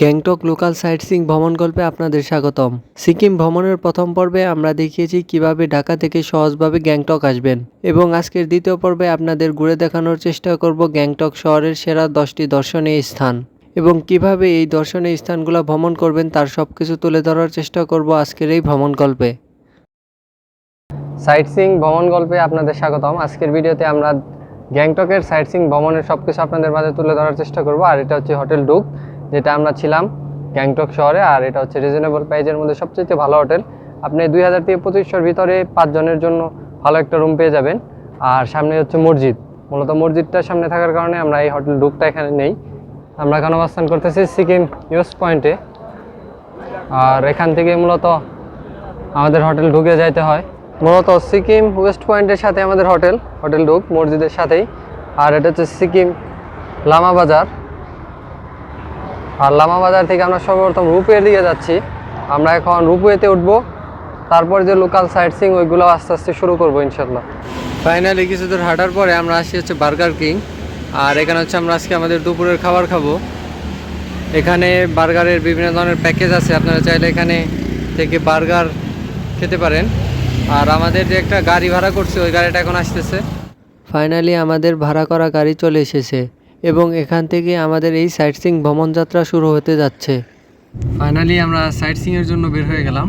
Gangtok local site Singh ভ্রমণ গল্পে আপনাদের স্বাগতম। সিকিম ভ্রমণের প্রথম পর্বে আমরা দেখিয়েছি কীভাবে ঢাকা থেকে সহজভাবে গ্যাংটক আসবেন এবং আজকের দ্বিতীয় পর্বে আপনাদের ঘুরে দেখানোর চেষ্টা করব গ্যাংটক শহরের সেরা দশটি দর্শনীয় স্থান এবং কীভাবে এই দর্শনীয় স্থানগুলো ভ্রমণ করবেন তার সব কিছু তুলে ধরার চেষ্টা করব আজকের এই ভ্রমণ গল্পে। সাইট সিং ভ্রমণ গল্পে আপনাদের স্বাগতম। আজকের ভিডিওতে আমরা গ্যাংটকের সাইট সিং ভ্রমণের সব কিছু আপনাদের মাঝে তুলে ধরার চেষ্টা করব। আর এটা হচ্ছে হোটেল ডুক। যেটা আমরা ছিলাম গ্যাংটক শহরে, আর এটা হচ্ছে রিজনেবল প্রাইজের মধ্যে সবচেয়ে ভালো হোটেল আপনি দুই হাজার থেকে পঁচিশশোর ভিতরে পাঁচজনের জন্য ভালো একটা রুম পেয়ে যাবেন। আর সামনে হচ্ছে মসজিদ। মূলত মসজিদটার সামনে থাকার কারণে আমরা এই হোটেল ডুকটা এখানে নেই। আমরা এখন অবস্থান করতেছি সিকিম ইউস পয়েন্টে আর এখান থেকে মূলত আমাদের হোটেল ঢুকে যাইতে হয়। মূলত সিকিম ওয়েস্ট পয়েন্টের সাথে আমাদের হোটেল হোটেল ঢুক মসজিদের সাথেই। আর এটা হচ্ছে সিকিম লামা বাজার। আর লামা বাজার থেকে আমরা সর্বপ্রথম রূপওয়ে দিকে যাচ্ছি। আমরা এখন রূপওয়েতে উঠবো। তারপর যে লোকাল সাইট সিং ওইগুলো আস্তে আস্তে শুরু করব ইনশাল্লাহ ফাইনালি কিছু দূর হাঁটার পরে আমরা আসি হচ্ছে বার্গার কিং আর এখানে হচ্ছে আমরা আজকে আমাদের দুপুরের খাবার খাব। এখানে বার্গারের বিভিন্ন ধরনের প্যাকেজ আছে। আপনারা চাইলে এখানে থেকে বার্গার খেতে পারেন। আর আমাদের যে একটা গাড়ি ভাড়া করছে ওই গাড়িটা এখন আসতেছে। ফাইনালি আমাদের ভাড়া করা গাড়ি চলে এসেছে। এবং এখান থেকে আমাদের এই সাইট সিং ভ্রমণযাত্রা শুরু হতে যাচ্ছে। ফাইনালি আমরা সাইট সিংয়ের জন্য বের হয়ে গেলাম।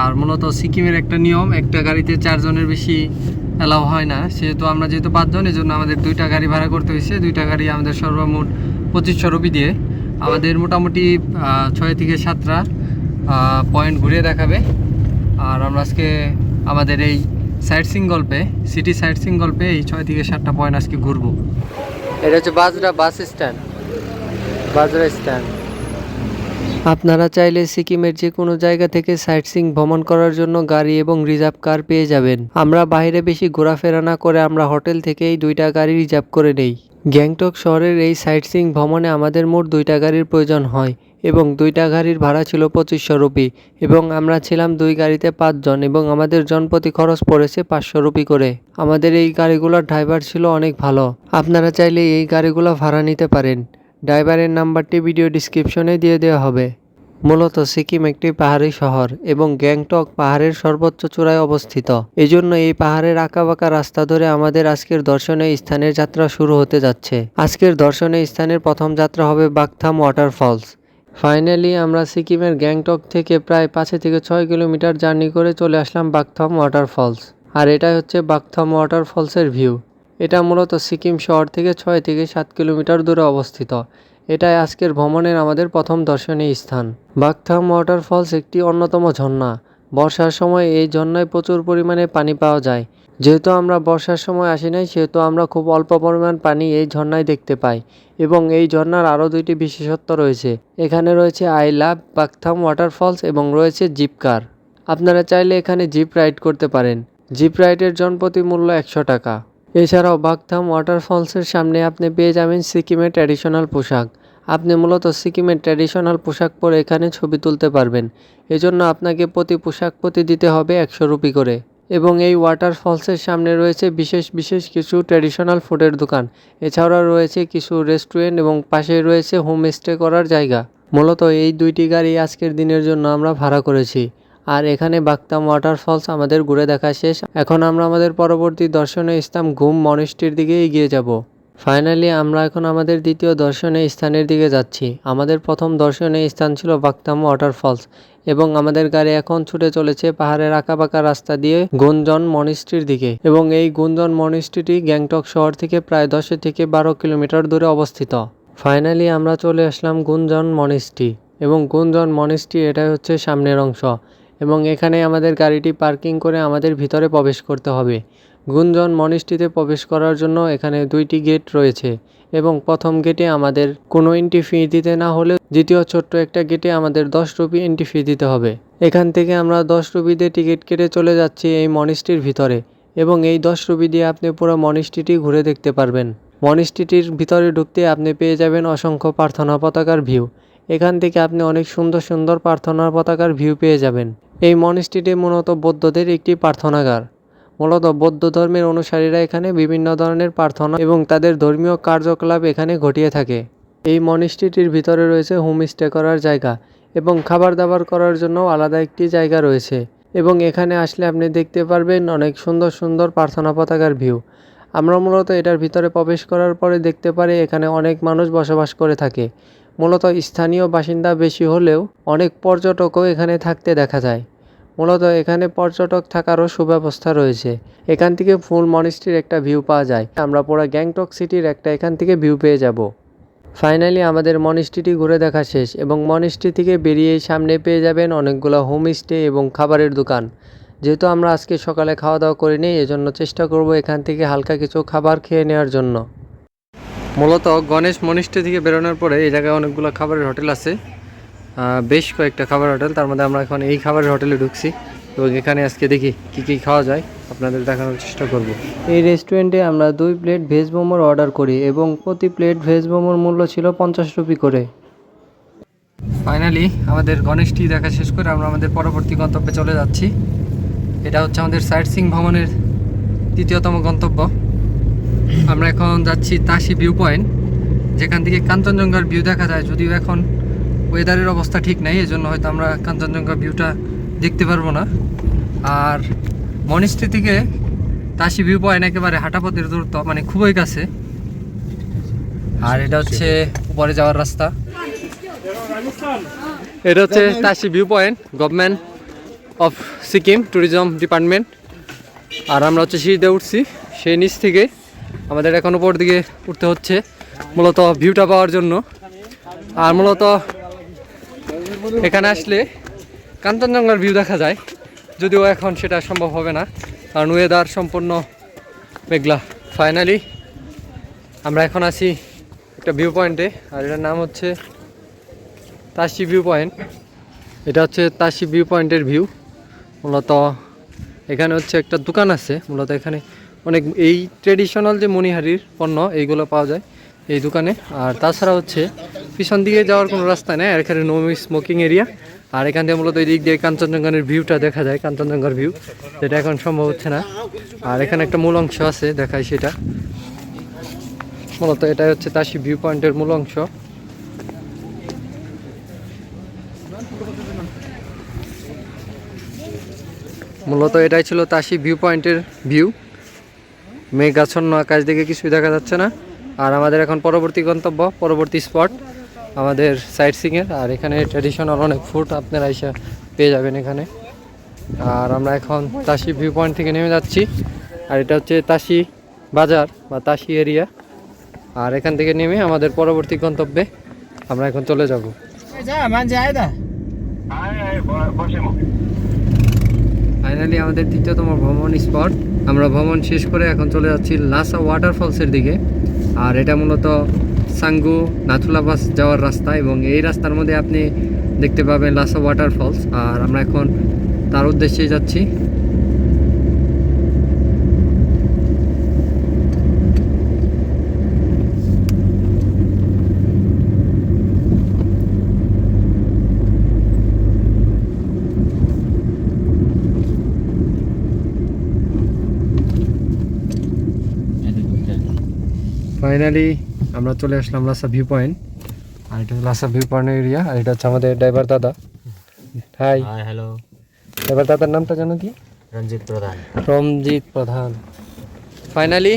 আর মূলত সিকিমের একটা নিয়ম, একটা গাড়িতে চারজনের বেশি অ্যালাউ হয় না। সেহেতু আমরা যেহেতু পাঁচজন এই জন্য আমাদের দুইটা গাড়ি ভাড়া করতে হয়েছে। দুইটা গাড়ি আমাদের সর্বমোট পঁচিশশো রুপি দিয়ে। আমাদের মোটামুটি ছয় থেকে সাতটা পয়েন্ট ঘুরিয়ে দেখাবে। আর আমরা আজকে আমাদের এই সাইট সিং গল্পে সিটি সাইট সিং গল্পে এই ছয় থেকে সাতটা পয়েন্ট আজকে ঘুরবো। এটা হচ্ছে Bajra bus stand. Bajra stand. আপনারা চাইলে সিকিমের যে কোনো জায়গা থেকে সাইট সিং ভ্রমণ করার জন্য গাড়ি এবং রিজার্ভ কার পেয়ে যাবেন। আমরা বাইরে বেশি ঘোরাফেরা না করে আমরা হোটেল থেকেই দুইটা গাড়ি রিজার্ভ করে নেই। গ্যাংটক শহরের এই সাইট সিং ভ্রমণে আমাদের মোট দুইটা গাড়ির প্রয়োজন হয়। এবং দুইটা গাড়ির ভাড়া ছিল পঁচিশশো রুপি এবং আমরা ছিলাম দুই গাড়িতে পাঁচজন এবং আমাদের জনপ্রতি খরচ পড়েছে পাঁচশো রুপি করে। আমাদের এই গাড়িগুলোর ড্রাইভার ছিল অনেক ভালো। আপনারা চাইলে এই গাড়িগুলো ভাড়া নিতে পারেন। ড্রাইভারের নাম্বারটি ভিডিও ডিসক্রিপশনে দিয়ে দেওয়া হবে। মূলত সিকিম একটি পাহাড়ি শহর এবং গ্যাংটক পাহাড়ের সর্বোচ্চ চূড়ায় অবস্থিত। এজন্য এই পাহাড়ের আঁকাবাঁকা রাস্তা ধরে আমাদের আজকের দর্শনীয় স্থানের যাত্রা শুরু হতে যাচ্ছে। আজকের দর্শনীয় স্থানের প্রথম যাত্রা হবে বাগথাম ওয়াটারফলস। ফাইনালি আমরা সিকিমের গ্যাংটক থেকে প্রায় পাঁচ থেকে ছয় কিলোমিটার জার্নি করে চলে আসলাম বাগথম ওয়াটারফলস। আর এটাই হচ্ছে বাগথম ওয়াটারফলসের ভিউ। এটা মূলত সিকিম শহর থেকে ছয় থেকে সাত কিলোমিটার দূরে অবস্থিত। এটাই আজকের ভ্রমণের আমাদের প্রথম দর্শনীয় স্থান। বাগথাম ওয়াটারফলস একটি অন্যতম ঝর্ণা। বর্ষার সময় এই ঝর্ণায় প্রচুর পরিমাণে পানি পাওয়া যায়। যেহেতু আমরা বর্ষার সময় আসি নাই, সেহেতু আমরা খুব অল্প পরিমাণ পানি এই ঝর্ণায় দেখতে পাই এবং এই ঝর্ণার আরও দুইটি বিশেষত্ব রয়েছে। এখানে রয়েছে আই লাভ বাগথাম ওয়াটারফলস এবং রয়েছে জিপ কার আপনারা চাইলে এখানে জিপ রাইড করতে পারেন। জিপ রাইডের জনপ্রতি মূল্য একশো টাকা। এছাড়াও বাগথাম ওয়াটারফলসের সামনে আপনি পেয়ে যাবেন সিকিমের ট্র্যাডিশনাল পোশাক। আপনি মূলত সিকিমের ট্র্যাডিশনাল পোশাক পরে এখানে ছবি তুলতে পারবেন। এজন্য আপনাকে প্রতি পোশাক প্রতি দিতে হবে একশো রুপি করে। এবং এই ওয়াটার ওয়াটারফলসের সামনে রয়েছে বিশেষ বিশেষ কিছু ট্র্যাডিশনাল ফুডের দোকান। এছাড়াও রয়েছে কিছু রেস্টুরেন্ট এবং পাশে রয়েছে হোমস্টে করার জায়গা। মূলত এই দুইটি গাড়ি আজকের দিনের জন্য আমরা ভাড়া করেছি। আর এখানে বাগতাম ওয়াটারফলস আমাদের ঘুরে দেখা শেষ। এখন আমরা আমাদের পরবর্তী দর্শনীয় স্থান ঘুম মনিষ্টির দিকে এগিয়ে যাব। ফাইনালি আমরা এখন আমাদের দ্বিতীয় দর্শনীয় স্থানের দিকে যাচ্ছি। আমাদের প্রথম দর্শনীয় স্থান ছিল বাগতাম ওয়াটারফলস এবং আমাদের গাড়ি এখন ছুটে চলেছে পাহাড়ের আঁকাবাঁকা রাস্তা দিয়ে গুঞ্জন মনিস্ট্রির দিকে এবং এই গুঞ্জন মনিস্ট্রিটি গ্যাংটক শহর থেকে প্রায় দশ থেকে বারো কিলোমিটার দূরে অবস্থিত। ফাইনালি আমরা চলে আসলাম গুঞ্জন মনিস্ট্রি এবং গুঞ্জন মনিস্ট্রি এটাই হচ্ছে সামনের অংশ এবং এখানে আমাদের গাড়িটি পার্কিং করে আমাদের ভিতরে প্রবেশ করতে হবে। গুঞ্জন মনিস্ট্রিতে প্রবেশ করার জন্য এখানে দুইটি গেট রয়েছে এবং প্রথম গেটে আমাদের কোনো এন্ট্রি ফি দিতে না হলেও দ্বিতীয় ছোট্ট একটা গেটে আমাদের দশ রুপি এন্ট্রি ফি দিতে হবে। এখান থেকে আমরা দশ রুপি দিয়ে টিকিট কেটে চলে যাচ্ছি এই মনিস্ট্রির ভিতরে এবং এই দশ রুপি দিয়ে আপনি পুরো মনিস্ট্রিটি ঘুরে দেখতে পারবেন। মনিস্ট্রিটির ভিতরে ঢুকতে আপনি পেয়ে যাবেন অসংখ্য প্রার্থনা পতাকার ভিউ এখান থেকে আপনি অনেক সুন্দর সুন্দর প্রার্থনা পতাকার ভিউ পেয়ে যাবেন। এই মনিস্ট্রিটি মূলত বৌদ্ধদের একটি প্রার্থনাগার। মূলত বৌদ্ধ ধর্মের অনুসারীরা এখানে বিভিন্ন ধরনের প্রার্থনা এবং তাদের ধর্মীয় কার্যকলাপ এখানে ঘটিয়ে থাকে। এই মনিস্ট্রিটির ভিতরে রয়েছে হোমস্টে করার জায়গা এবং খাবার দাবার করার জন্য আলাদা একটি জায়গা রয়েছে এবং এখানে আসলে আপনি দেখতে পারবেন অনেক সুন্দর সুন্দর প্রার্থনা পতাকার ভিউ। আমরা মূলত এটার ভিতরে প্রবেশ করার পরে দেখতে পারি এখানে অনেক মানুষ বসবাস করে থাকে। মূলত স্থানীয় বাসিন্দা বেশি হলেও অনেক পর্যটকও এখানে থাকতে দেখা যায়। মূলত এখানে পর্যটক থাকারও সুব্যবস্থা রয়েছে। এখান থেকে ফুল মনিস্ট্রির একটা ভিউ পাওয়া যায়। আমরা পুরো গ্যাংটক সিটির একটা এখান থেকে ভিউ পেয়ে যাব। ফাইনালি আমাদের মনিস্ট্রিটি ঘুরে দেখা শেষ এবং মনিস্ট্রি থেকে বেরিয়েই সামনে পেয়ে যাবেন অনেকগুলো হোমস্টে এবং খাবারের দোকান। যেহেতু আমরা আজকে সকালে খাওয়া দাওয়া করিনি, এজন্য চেষ্টা করব এখান থেকে হালকা কিছু খাবার খেয়ে নেওয়ার জন্য। মূলত গণেশ মনিষ্ঠে থেকে বেরোনোর পরে এই জায়গায় অনেকগুলো খাবারের হোটেল আছে। বেশ কয়েকটা খাবার হোটেল, তার মধ্যে আমরা এখন এই খাবারের হোটেলে ঢুকছি। এবং এখানে আজকে দেখি কি কি খাওয়া যায়, আপনাদের দেখানোর চেষ্টা করব। এই রেস্টুরেন্টে আমরা দুই প্লেট ভেজ মোমোর অর্ডার করি এবং প্রতি প্লেট ভেজ মোমোর মূল্য ছিল পঞ্চাশ রুপি করে। ফাইনালি আমাদের গণেশটি দেখা শেষ করে আমরা আমাদের পরবর্তী গন্তব্যে চলে যাচ্ছি। এটা হচ্ছে আমাদের সাইট সিং ভ্রমণের তৃতীয়তম গন্তব্য। আমরা এখন যাচ্ছি তাসি ভিউ পয়েন্ট যেখান থেকে কাঞ্চনজঙ্ঘার ভিউ দেখা যায়, যদিও এখন ওয়েদারের অবস্থা ঠিক নেই, এজন্য হয়তো আমরা কাঞ্চনজঙ্ঘা ভিউটা দেখতে পারব না। আর মনিস্ট্রি থেকে তাসি ভিউ পয়েন্ট একেবারে হাঁটাপথের দূরত্ব মানে খুবই কাছে। আর এটা হচ্ছে উপরে যাওয়ার রাস্তা। এটা হচ্ছে Tashi view point government of Sikkim tourism department আর আমরা হচ্ছে সিঁড়িতে উঠছি, সেই নিচ থেকে। আমাদের এখন উপর দিকে উঠতে হচ্ছে, মূলত ভিউটা পাওয়ার জন্য। আর মূলত এখানে আসলে কাঞ্চনজঙ্ঘার ভিউ দেখা যায়। যদিও এখন সেটা সম্ভব হবে না, কারণ ওয়েদার সম্পূর্ণ মেঘলা। ফাইনালি আমরা এখন আছি একটা ভিউ পয়েন্টে আর এটার নাম হচ্ছে তাসি ভিউ পয়েন্ট এটা হচ্ছে তাসি ভিউ পয়েন্টের ভিউ মূলত এখানে হচ্ছে একটা দোকান আছে। মূলত এখানে অনেক এই ট্রেডিশনাল যে মণিহারির পণ্য, এইগুলো পাওয়া যায়। এই দোকানে। আর তাছাড়া হচ্ছে, পিছন দিকে যাওয়ার কোনো রাস্তা নেই, আর এখানে নো স্মোকিং এরিয়া আর এখান থেকে মূলত এই দিক দিয়ে কাঞ্চনজঙ্ঘার ভিউটা দেখা যায়, কাঞ্চনজঙ্ঘার ভিউ যেটা এখন সম্ভব হচ্ছে না। আর এখানে একটা মূল অংশ আছে দেখায় সেটা। মূলত এটাই হচ্ছে তাসি ভিউ পয়েন্টের মূল অংশ। মূলত এটাই ছিল তাসি ভিউ পয়েন্টের ভিউ মেঘাচ্ছন্ন আকাশ দেখে কিছুই দেখা যাচ্ছে না। আর আমাদের এখন পরবর্তী গন্তব্য পরবর্তী স্পট আমাদের সাইট সিংয়ের আর এখানে ট্র্যাডিশনাল অনেক ফুড আপনারা এসে পেয়ে যাবেন এখানে। আর আমরা এখন তাসি ভিউ পয়েন্ট থেকে নেমে যাচ্ছি। আর এটা হচ্ছে তাসি বাজার বা তাসি এরিয়া আর এখান থেকে নেমে আমাদের পরবর্তী গন্তব্যে আমরা এখন চলে যাব। ফাইনালি আমাদের তৃতীয়তম ভ্রমণ স্পট আমরা ভ্রমণ শেষ করে এখন চলে যাচ্ছি লাসা ওয়াটারফলসের দিকে। আর এটা মূলত সাঙ্গু নাথুলাবাস যাওয়ার রাস্তা এবং এই রাস্তার মধ্যে আপনি দেখতে পাবেন লাসা ওয়াটারফলস। আর আমরা এখন তার উদ্দেশ্যে যাচ্ছি। ফাইনালি আমরা চলে আসলাম লাসা ভিউ পয়েন্ট আর এটা লাসা ভিউ পয়েন্ট এরিয়া আর এটা হচ্ছে আমাদের ড্রাইভার দাদা। হাই হাই হ্যালো ড্রাইভার দাদার নামটা জানো কি? রঞ্জিত প্রধান। রমজিৎ প্রধান। ফাইনালি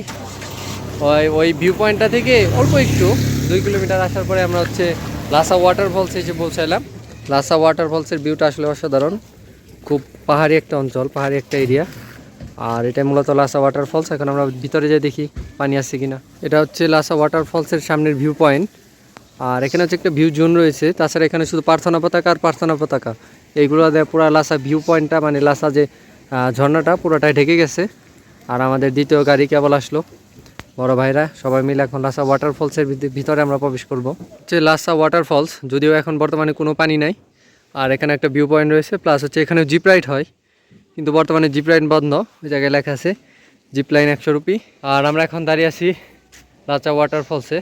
ওই ওই ভিউ পয়েন্টটা থেকে অল্প একটু দুই কিলোমিটার আসার পরে আমরা হচ্ছে লাসা ওয়াটারফলস এসে পৌঁছালাম লাসা ওয়াটারফলসের ভিউটা আসলে অসাধারণ। খুব পাহাড়ি একটা অঞ্চল পাহাড়ি একটা এরিয়া আর এটা মূলত লাসা ওয়াটারফলস এখন আমরা ভিতরে যাই দেখি পানি আছে কিনা। এটা হচ্ছে লাসা ওয়াটারফলসের সামনের ভিউ পয়েন্ট আর এখানে হচ্ছে একটা ভিউ জোন রয়েছে, তাছাড়া এখানে শুধু প্রার্থনা পতাকা আর প্রার্থনা পতাকা। এইগুলো দেয় পুরো লাসা ভিউ পয়েন্টটা মানে লাসা যে ঝর্ণাটা, পুরোটাই ঢেকে গেছে। আর আমাদের দ্বিতীয় গাড়ি কেবল আসলো। বড় ভাইরা, সবাই মিলে এখন লাসা ওয়াটারফলসের ভিত- ভিতরে আমরা প্রবেশ করব। হচ্ছে লাসা ওয়াটারফলস যদিও এখন বর্তমানে কোনো পানি নাই। আর এখানে একটা ভিউ পয়েন্ট রয়েছে প্লাস হচ্ছে এখানে জিপ রাইড হয়। কিন্তু বর্তমানে জিপ লাইন বন্ধ, ওই জায়গায় লেখা আছে জিপ লাইন একশো রুপি। আর আমরা এখন দাঁড়িয়ে আছি লাচা ওয়াটারফলসে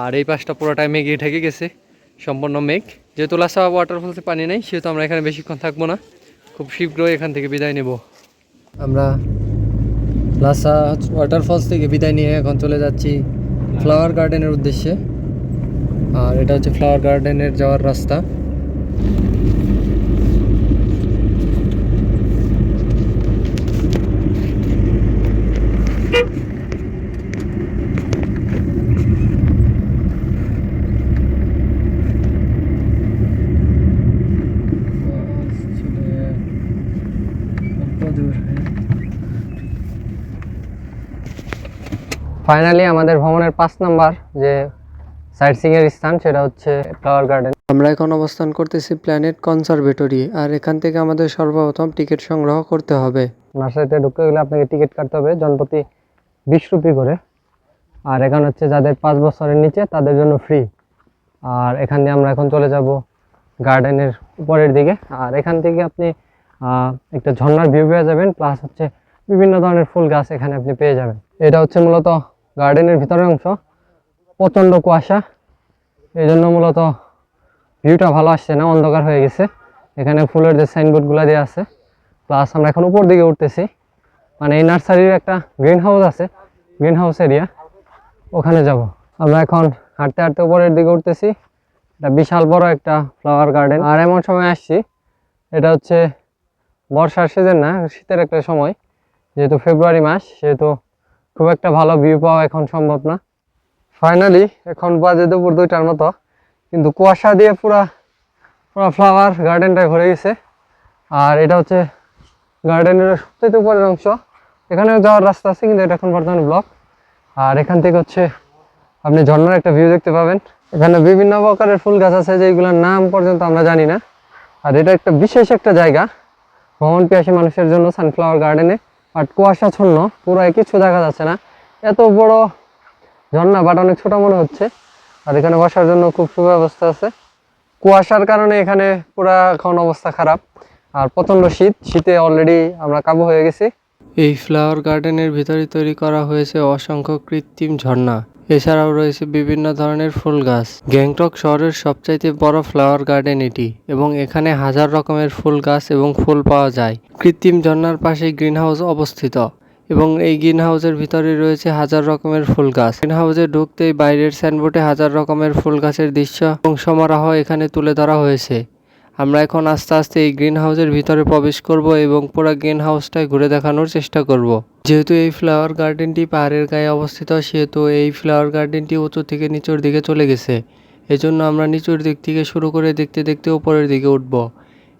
আর এই পাশটা পুরোটাই মেঘে ঢেকে গেছে, সম্পূর্ণ মেঘ। যেহেতু লাচা ওয়াটারফলসে পানি নেই, সেহেতু আমরা এখানে বেশিক্ষণ থাকব না। খুব শীঘ্রই এখান থেকে বিদায় নেব। আমরা লাসা ওয়াটারফলস থেকে বিদায় নিয়ে এখন চলে যাচ্ছি ফ্লাওয়ার গার্ডেনের উদ্দেশ্যে। আর এটা হচ্ছে ফ্লাওয়ার গার্ডেনের যাওয়ার রাস্তা। ফাইনালি আমাদের ভ্রমণের পাঁচ নাম্বার যে সাইট এর স্থান সেটা হচ্ছে ফ্লাওয়ার গার্ডেন আমরা এখন অবস্থান করতেছি প্ল্যানেট কনজারভেটরি আর এখান থেকে আমাদের সর্বপ্রথম টিকিট সংগ্রহ করতে হবে। নার্সারিতে ঢুকতে গেলে আপনাকে টিকিট কাটতে হবে জনপ্রতি বিশ রুপি করে। আর এখন হচ্ছে যাদের পাঁচ বছরের নিচে তাদের জন্য ফ্রি আর এখান দিয়ে আমরা এখন চলে যাব গার্ডেনের উপরের দিকে। আর এখান থেকে আপনি একটা ঝর্ণার ভিউ পেয়ে যাবেন প্লাস হচ্ছে বিভিন্ন ধরনের ফুল গাছ এখানে আপনি পেয়ে যাবেন। এটা হচ্ছে মূলত গার্ডেনের ভিতরের অংশ। প্রচণ্ড কুয়াশা। এই জন্য মূলত ভিউটা ভালো আসছে না, অন্ধকার হয়ে গেছে। এখানে ফুলের যে সাইনবোর্ডগুলো দেওয়া আছে প্লাস আমরা এখন উপর দিকে উঠতেছি। মানে এই নার্সারির একটা গ্রিন হাউস আছে গ্রিন হাউস এরিয়া ওখানে যাব। আমরা এখন হাঁটতে হাঁটতে উপরের দিকে উঠতেছি। এটা বিশাল বড় একটা ফ্লাওয়ার গার্ডেন আর এমন সময় আসছি, এটা হচ্ছে বর্ষার সিজন না, শীতের একটা সময়। যেহেতু ফেব্রুয়ারি মাস, সেহেতু খুব একটা ভালো ভিউ পাওয়া এখন সম্ভব না। ফাইনালি এখন বাজে দুপুর দুইটার মতো, কিন্তু কুয়াশা দিয়ে পুরা পুরা ফ্লাওয়ার গার্ডেনটা ভরে গেছে। আর এটা হচ্ছে গার্ডেনের সবচেয়ে উপরের অংশ। এখানে যাওয়ার রাস্তা আছে, কিন্তু এটা এখন বর্তমানে ব্লক আর এখান থেকে হচ্ছে আপনি ঝর্ণার একটা ভিউ দেখতে পাবেন। এখানে বিভিন্ন প্রকারের ফুল গাছ আছে, যেগুলোর নাম পর্যন্ত আমরা জানি না। আর এটা একটা বিশেষ একটা জায়গা, ভ্রমণ পিয়াসী মানুষের জন্য সানফ্লাওয়ার গার্ডেনে বাট কুয়াশাচ্ছন্ন পুরো কিছু দেখা যাচ্ছে না। এত বড় ঝর্ণা বাট অনেক ছোটো মনে হচ্ছে। আর এখানে বসার জন্য খুব সুব্যবস্থা আছে। কুয়াশার কারণে এখানে পুরো এখন অবস্থা খারাপ। আর প্রচণ্ড শীত, শীতে অলরেডি আমরা কাবু হয়ে গেছি। এই ফ্লাওয়ার গার্ডেনের ভিতরে তৈরি করা হয়েছে অসংখ্য কৃত্রিম ঝর্ণা। এছাড়াও রয়েছে বিভিন্ন ধরনের ফুল গাছ। গ্যাংটক শহরের সবচাইতে বড় ফ্লাওয়ার গার্ডেন এটি এবং এখানে হাজার রকমের ফুল গাছ এবং ফুল পাওয়া যায়। কৃত্রিম ঝর্ণার পাশে গ্রিন হাউস অবস্থিত এবং এই গ্রিন হাউসের ভিতরে রয়েছে হাজার রকমের ফুল গাছ। গ্রিন হাউসে ঢুকতেই বাইরের সাইনবোর্ডে হাজার রকমের ফুল গাছের দৃশ্য এবং সমারোহ এখানে তুলে ধরা হয়েছে। আমরা এখন আস্তে আস্তে এই গ্রিন হাউসের ভিতরে প্রবেশ করব এবং পুরো গ্রিন হাউসটাই ঘুরে দেখানোর চেষ্টা করব। যেহেতু এই ফ্লাওয়ার গার্ডেনটি পাহাড়ের গায়ে অবস্থিত, সেহেতু এই ফ্লাওয়ার গার্ডেনটি উঁচু থেকে নিচুর দিকে চলে গেছে। এজন্য আমরা নিচুর দিক থেকে শুরু করে দেখতে দেখতে উপরের দিকে উঠব।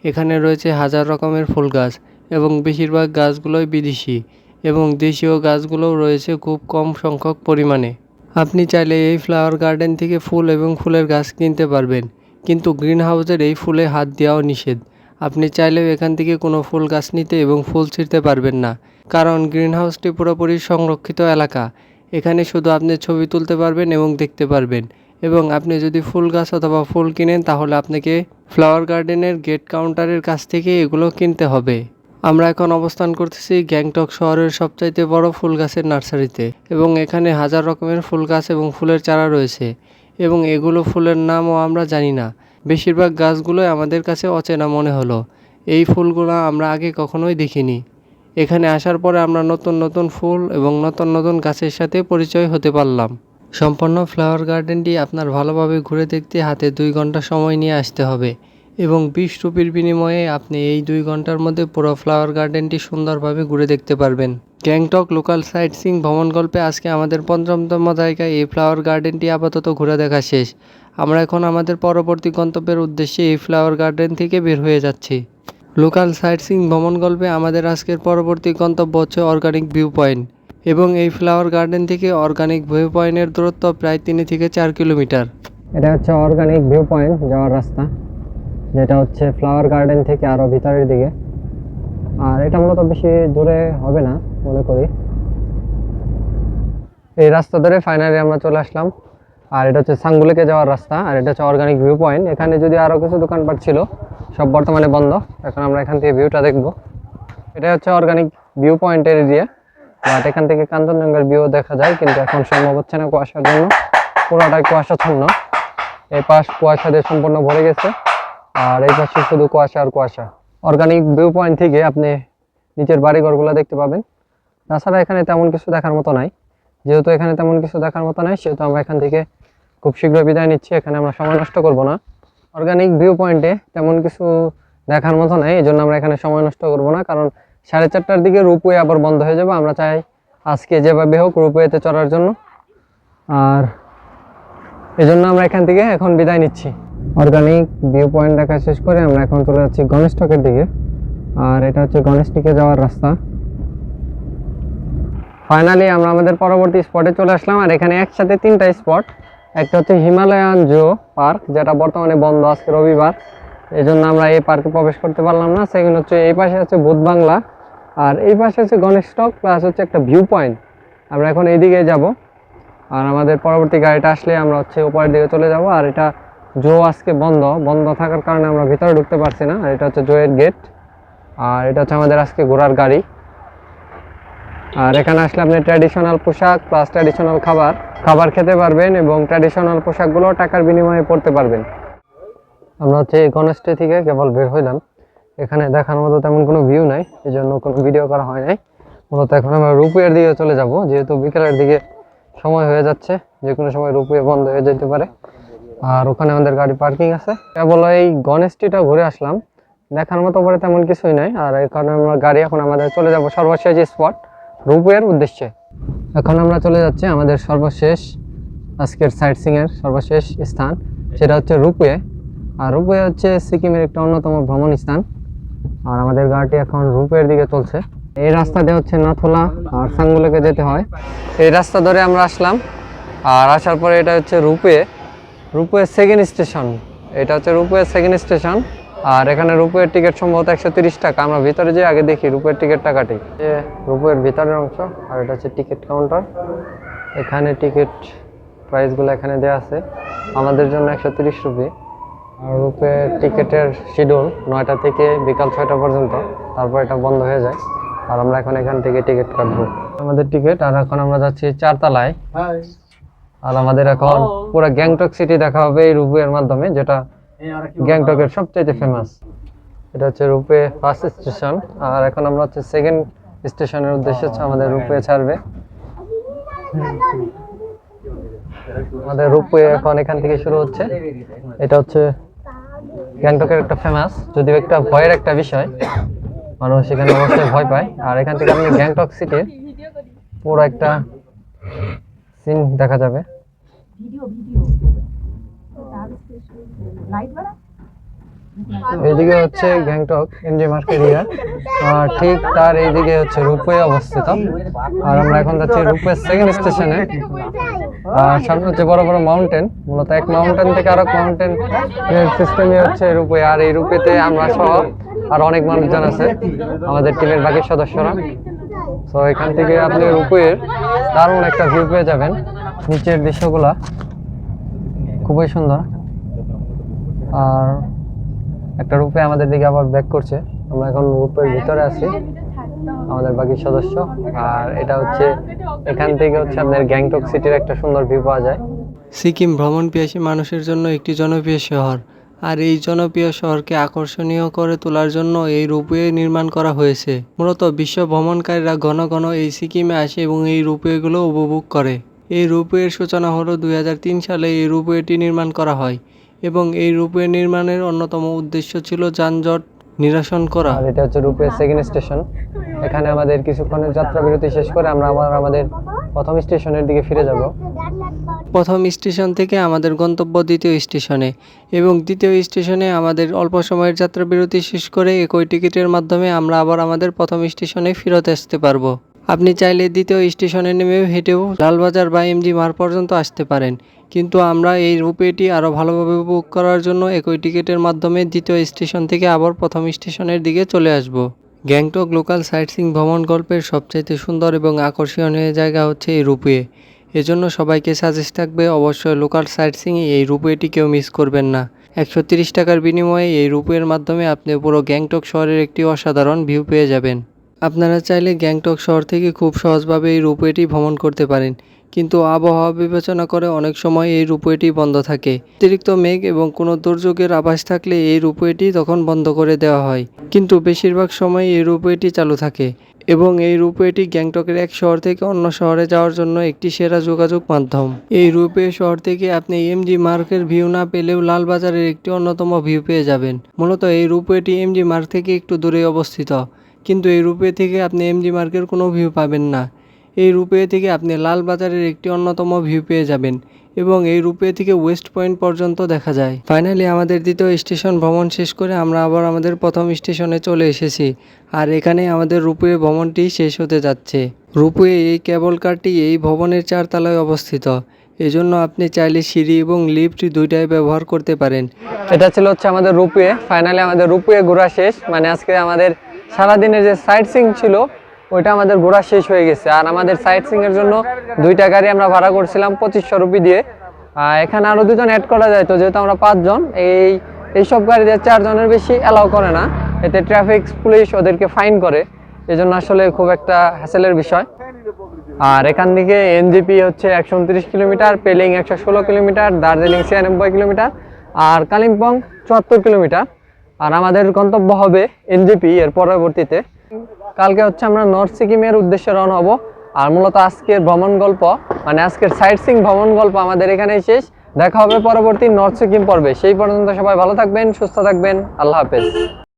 এখানে রয়েছে হাজার রকমের ফুল গাছ এবং বেশিরভাগ গাছগুলোই বিদেশি এবং দেশীয় গাছগুলোও রয়েছে খুব কম সংখ্যক পরিমাণে। আপনি চাইলে এই ফ্লাওয়ার গার্ডেন থেকে ফুল এবং ফুলের গাছ কিনতে পারবেন। কিন্তু গ্রিন হাউসের এই ফুলে হাত দেওয়াও নিষেধ। আপনি চাইলেও এখান থেকে কোনো ফুল গাছ নিতে এবং ফুল ছিঁড়তে পারবেন না। কারণ গ্রিন হাউসটি পুরোপুরি সংরক্ষিত এলাকা। এখানে শুধু আপনি ছবি তুলতে পারবেন এবং দেখতে পারবেন। এবং আপনি যদি ফুল গাছ অথবা ফুল কিনেন, তাহলে আপনাকে ফ্লাওয়ার গার্ডেনের গেট কাউন্টারের কাছ থেকে এগুলো কিনতে হবে। আমরা এখন অবস্থান করতেছি গ্যাংটক শহরের সবচাইতে বড় ফুল গাছের নার্সারিতে। এবং এখানে হাজার রকমের ফুল গাছ এবং ফুলের চারা রয়েছে। এবং এগুলো ফুলের নামও আমরা জানি না। বেশিরভাগ গাছগুলোই আমাদের কাছে অচেনা মনে হলো। এই ফুলগুলো আমরা আগে কখনোই দেখিনি। এখানে আসার পরে আমরা নতুন নতুন ফুল এবং নতুন নতুন গাছের সাথে পরিচয় হতে পারলাম। সম্পূর্ণ ফ্লাওয়ার গার্ডেনটি আপনার ভালোভাবে ঘুরে দেখতে হাতে দুই ঘণ্টা সময় নিয়ে আসতে হবে। এবং বিশ রুপির বিনিময়ে আপনি এই দুই ঘণ্টার মধ্যে পুরো ফ্লাওয়ার গার্ডেনটি সুন্দরভাবে ঘুরে দেখতে পারবেন। গ্যাংটক লোকাল সাইট সিং ভ্রমণ গল্পে আজকে আমাদের পঞ্চমতম জায়গায় এই ফ্লাওয়ার গার্ডেনটি আপাতত ঘুরে দেখা শেষ। আমরা এখন আমাদের পরবর্তী গন্তব্যের উদ্দেশ্যে এই ফ্লাওয়ার গার্ডেন থেকে বের হয়ে যাচ্ছি। লোকাল সাইট সিং ভ্রমণ গল্পে আমাদের আজকের পরবর্তী গন্তব্য হচ্ছে অর্গানিক ভিউ পয়েন্ট এবং এই ফ্লাওয়ার গার্ডেন থেকে অর্গানিক ভিউ পয়েন্টের দূরত্ব প্রায় তিন থেকে চার কিলোমিটার। এটা হচ্ছে অর্গানিক ভিউ পয়েন্ট যাওয়ার রাস্তা। যেটা হচ্ছে ফ্লাওয়ার গার্ডেন থেকে আরও ভিতরের দিকে। আর এটা মূলত বেশি দূরে হবে না মনে করি। এই রাস্তা ধরে ফাইনালি আমরা চলে আসলাম। আর এটা হচ্ছে সাঙ্গুলেকে যাওয়ার রাস্তা, আর এটা হচ্ছে অর্গানিক ভিউ পয়েন্ট এখানে যদি আরও কিছু দোকানপাট ছিল, সব বর্তমানে বন্ধ। এখন আমরা এখান থেকে ভিউটা দেখব। এটা হচ্ছে অর্গানিক ভিউ পয়েন্টের এরিয়া বাট এখান থেকে কাঞ্চনজঙ্ঘার ভিউ দেখা যায়, কিন্তু এখন সম্ভব হচ্ছে না কুয়াশার জন্য। পুরোটাই কুয়াশাচ্ছন্ন। এই পাশ কুয়াশা দিয়ে সম্পূর্ণ ভরে গেছে। আর এই পাশে শুধু কুয়াশা আর কুয়াশা। অর্গানিক ভিউ পয়েন্ট থেকে আপনি নিচের বাড়িঘরগুলো দেখতে পাবেন। তাছাড়া এখানে তেমন কিছু দেখার মতো নাই। যেহেতু এখানে তেমন কিছু দেখার মতো নাই, সেহেতু আমরা এখান থেকে খুব শীঘ্র বিদায় নিচ্ছি। এখানে আমরা সময় নষ্ট করব না। অর্গানিক ভিউ পয়েন্টে তেমন কিছু দেখার মতো নাই এই জন্য আমরা এখানে সময় নষ্ট করব না। কারণ সাড়ে চারটার দিকে রূপওয়ে আবার বন্ধ হয়ে যাবে। আমরা চাই আজকে যেভাবে হোক রূপওয়েতে চড়ার জন্য। আর এই জন্য আমরা এখান থেকে এখন বিদায় নিচ্ছি। অর্গানিক ভিউ পয়েন্ট দেখা শেষ করে আমরা এখন চলে যাচ্ছি গণেশ টকের দিকে। আর এটা হচ্ছে গণেশ টিকে যাওয়ার রাস্তা। ফাইনালি আমরা আমাদের পরবর্তী স্পটে চলে আসলাম, আর এখানে একসাথে তিনটা স্পট একটা হচ্ছে হিমালয়ান জো পার্ক যেটা বর্তমানে বন্ধ আজকে রবিবার। এই জন্য আমরা এই পার্কে প্রবেশ করতে পারলাম না। সেকেন্ড হচ্ছে, এই পাশে আছে ভূত বাংলা। আর এই পাশে আছে গণেশ টক প্লাস হচ্ছে একটা ভিউ পয়েন্ট আমরা এখন এইদিকে যাব। আর আমাদের পরবর্তী গাড়িটা আসলে আমরা হচ্ছে উপরের দিকে চলে যাব। আর এটা জো আজকে বন্ধ বন্ধ থাকার কারণে আমরা ভিতরে ঢুকতে পারছি না। আর এটা হচ্ছে জোয়ের গেট আর এটা হচ্ছে আমাদের আজকে ঘোরার গাড়ি। আর এখানে আসলে আপনি ট্র্যাডিশনাল পোশাক প্লাস ট্র্যাডিশনাল খাবার খাবার খেতে পারবেন এবং ট্র্যাডিশনাল পোশাকগুলো টাকার বিনিময়ে পড়তে পারবেন। আমরা হচ্ছে গণেশটি থেকে কেবল বের হইলাম। এখানে দেখার মতো তেমন কোনো ভিউ নাই এই জন্য কোনো ভিডিও করা হয় নাই। মূলত এখন আমরা রূপের দিকে চলে যাব, যেহেতু বিকেলের দিকে সময় হয়ে যাচ্ছে যে কোনো সময় রূপে বন্ধ হয়ে যেতে পারে। আর ওখানে আমাদের গাড়ি পার্কিং আছে। কেবল এই গণেশটিটা ঘুরে আসলাম। দেখার মতো পরে তেমন কিছুই নাই। আর কারণে আমরা গাড়ি এখন আমাদের চলে যাব সর্বশেষ স্পট, রূপের উদ্দেশ্যে। এখন আমরা চলে যাচ্ছি আমাদের সর্বশেষ, আজকের সাইট এর সর্বশেষ স্থান, সেটা হচ্ছে রূপওয়ে আর রূপওয়ে হচ্ছে সিকিমের একটা অন্যতম ভ্রমণ স্থান। আর আমাদের গাড়িটি এখন রূপের দিকে চলছে। এই রাস্তা দিয়ে হচ্ছে নাথুলা আর সাঙ্গুলেকে যেতে হয়। এই রাস্তা ধরে আমরা আসলাম। আর আসার পরে এটা হচ্ছে রূপওয়ে রূপওয়ে সেকেন্ড স্টেশন এটা হচ্ছে রূপওয়ে সেকেন্ড স্টেশন আর এখানে রূপওয়ের টিকিট সম্ভবত একশো টাকা। আমরা ভিতরে যে আগে দেখি রূপওয়ের টিকিটটা কাটি যে রূপওয়ের ভিতরের অংশ। আর এটা হচ্ছে টিকিট কাউন্টার এখানে টিকিট প্রাইসগুলো এখানে দেওয়া আছে। আমাদের জন্য একশো তিরিশ রুপি। আর রূপে টিকিটের শিডিউল নয়টা থেকে বিকাল ছয়টা পর্যন্ত। তারপর এটা বন্ধ হয়ে যায়। আর আমরা এখন এখান থেকে টিকিট কাটবো। আমাদের টিকিট আর এখন আমরা যাচ্ছি চারতলায়। আর আমাদের এখন পুরো গ্যাংটক সিটি দেখা হবে এই রূপের মাধ্যমে যেটা গ্যাংটকের সবচেয়ে ফেমাস এটা হচ্ছে রূপে ফার্স্ট স্টেশন আর এখন আমরা হচ্ছে সেকেন্ড স্টেশনের উদ্দেশ্যে হচ্ছে আমাদের রূপে ছাড়বে। আমাদের রূপে এখন এখান থেকে শুরু হচ্ছে। এটা হচ্ছে গ্যাংটকের একটা ফেমাস যদিও একটা ভয়ের একটা বিষয় মানুষ এখানে অবশ্যই ভয় পায়। আর এখান থেকে আপনি গ্যাংটক সিটির পুরো একটা সিন দেখা যাবে। Video video. লাইট বাড়া এইদিকে হচ্ছে গ্যাংটক এমজি মার্কেট এরিয়া আর ঠিক তার এইদিকে হচ্ছে রূপওয়ে অবস্থিত। আর আমরা এখন যাচ্ছি রূপওয়ে সেকেন্ড স্টেশনে আর সামনে হচ্ছে বড় বড় মাউন্টেন মূলত এক মাউন্টেন থেকে আরেক মাউন্টেন সিস্টেমই হচ্ছে রূপওয়ে। আর এই রূপেতে আমরা সহ আর অনেক মানুষজন আছে আমাদের টিমের বাকি সদস্যরা। তো এখান থেকে আপনি রূপওয়ের দারুণ একটা ভিউ পেয়ে যাবেন। নিচের দৃশ্যগুলা খুবই সুন্দর। আর একটা রূপে আমাদের দিকে আবার ব্যাক করছে। আমরা এখন রূপের ভিতরে আছি, আমাদের বাকি সদস্য। আর এটা হচ্ছে, এখান থেকে হচ্ছে আপনার গ্যাংটক সিটির একটা সুন্দর ভিউ পাওয়া যায়। সিকিম ভ্রমণ পিয়াসী মানুষের জন্য একটি জনপ্রিয় শহর। আর এই জনপ্রিয় শহরকে আকর্ষণীয় করে তোলার জন্য এই রূপওয়ে নির্মাণ করা হয়েছে। মূলত বিশ্ব ভ্রমণকারীরা ঘন ঘন এই সিকিমে আসে এবং এই রূপওয়েগুলো উপভোগ করে। এই রোপওয়ের সূচনা হলো দুই হাজার তিন সালে এই রূপওয়েটি নির্মাণ করা হয় এবং এই রূপওয়ে নির্মাণের অন্যতম উদ্দেশ্য ছিল যানজট নিরসন করা। আর এটা হচ্ছে রূপের সেকেন্ড স্টেশন এখানে আমাদের কিছুক্ষণের যাত্রা বিরতি শেষ করে আমরা আবার আমাদের প্রথম স্টেশনের দিকে ফিরে যাব। প্রথম স্টেশন থেকে আমাদের গন্তব্য দ্বিতীয় স্টেশনে এবং দ্বিতীয় স্টেশনে আমাদের অল্প সময়ের যাত্রা বিরতি শেষ করে একই টিকিটের মাধ্যমে আমরা আবার আমাদের প্রথম স্টেশনে ফেরত আসতে পারব। আপনি চাইলে দ্বিতীয় স্টেশনে নেমেও হেঁটেও লালবাজার বা এমজি মার পর্যন্ত আসতে পারেন। কিন্তু আমরা এই রূপেটি আরও ভালোভাবে বুক করার জন্য একই টিকিটের মাধ্যমে দ্বিতীয় স্টেশন থেকে আবার প্রথম স্টেশনের দিকে চলে আসব। গ্যাংটক লোকাল সাইটসিং ভ্রমণ গল্পের সবচাইতে সুন্দর এবং আকর্ষণীয় জায়গা হচ্ছে এই রূপওয়ে এজন্য সবাইকে সাজেস্ট থাকবে অবশ্যই লোকাল সাইটসিংয়ে এই রূপওয়েটি কেউ মিস করবেন না। একশো তিরিশ টাকার বিনিময়ে এই রূপওয়ের মাধ্যমে আপনি পুরো গ্যাংটক শহরের একটি অসাধারণ ভিউ পেয়ে যাবেন। আপনারা চাইলে গ্যাংটক শহর থেকে খুব সহজভাবে এই রূপওয়েটি ভ্রমণ করতে পারেন। কিন্তু আবহাওয়া বিবেচনা করে অনেক সময় এই রূপওয়েটি বন্ধ থাকে। অতিরিক্ত মেঘ এবং কোনো দুর্যোগের আভাস থাকলে এই রূপওয়েটি তখন বন্ধ করে দেওয়া হয়। কিন্তু বেশিরভাগ সময় এই রূপওয়েটি চালু থাকে এবং এই রূপওয়েটি গ্যাংটকের এক শহর থেকে অন্য শহরে যাওয়ার জন্য একটি সেরা যোগাযোগ মাধ্যম। এই রূপওয়ে শহর থেকে আপনি এমজি মার্কের ভিউ না পেলেও লালবাজারের একটি অন্যতম ভিউ পেয়ে যাবেন। মূলত এই রূপওয়েটি এমজি মার্ক থেকে একটু দূরে অবস্থিত। কিন্তু এই রূপওয়ে থেকে আপনি এমজি মার্কের কোনো ভিউ পাবেন না। এই রূপওয়ে থেকে আপনি লালবাজারের একটি অন্যতম ভিউ পেয়ে যাবেন এবং এই রূপওয়ে থেকে ওয়েস্ট পয়েন্ট পর্যন্ত দেখা যায়। ফাইনালি আমাদের দ্বিতীয় স্টেশন ভ্রমণ শেষ করে আমরা আবার আমাদের প্রথম স্টেশনে চলে এসেছি। আর এখানে আমাদের রূপওয়ে ভ্রমণটি শেষ হতে যাচ্ছে। রূপওয়ে এই কেবল কারটি এই ভবনের চারতলায় অবস্থিত। এজন্য আপনি চাইলে সিঁড়ি এবং লিফট দুইটাই ব্যবহার করতে পারেন। এটা ছিল হচ্ছে আমাদের রূপওয়ে ফাইনালি আমাদের রূপওয়ে ঘোরা শেষ। মানে আজকে আমাদের সারাদিনের যে সাইট সিং ছিল ওইটা আমাদের ঘোরা শেষ হয়ে গেছে। আর আমাদের সাইট সিং এর জন্য দুইটা গাড়ি আমরা ভাড়া করছিলাম পঁচিশশো রুপি দিয়ে। এখানে আরও দুজন অ্যাড করা যায় তো, যেহেতু আমরা পাঁচজন, এই এইসব গাড়িতে চারজনের বেশি অ্যালাউ করে না। এতে ট্রাফিক পুলিশ ওদেরকে ফাইন করে। এজন্য আসলে খুব একটা হ্যাসেলের বিষয়। আর এখান থেকে এনজিপি হচ্ছে একশো উনত্রিশ কিলোমিটার পেলিং একশো ষোলো কিলোমিটার দার্জিলিং ছিয়ানব্বই কিলোমিটার, আর কালিম্পং চুয়াত্তর কিলোমিটার। আর আমাদের গন্তব্য হবে এনজিপি এর পরবর্তীতে। কালকে হচ্ছে আমরা নর্থ সিকিমের উদ্দেশ্যে রওনা হব। আর মূলত আজকের ভ্রমণ গল্প মানে আজকের সাইট সিং ভ্রমণ গল্প আমাদের এখানেই শেষ। দেখা হবে পরবর্তী নর্থ সিকিম পর্বে। সেই পর্যন্ত সবাই ভালো থাকবেন, সুস্থ থাকবেন। আল্লাহ হাফেজ।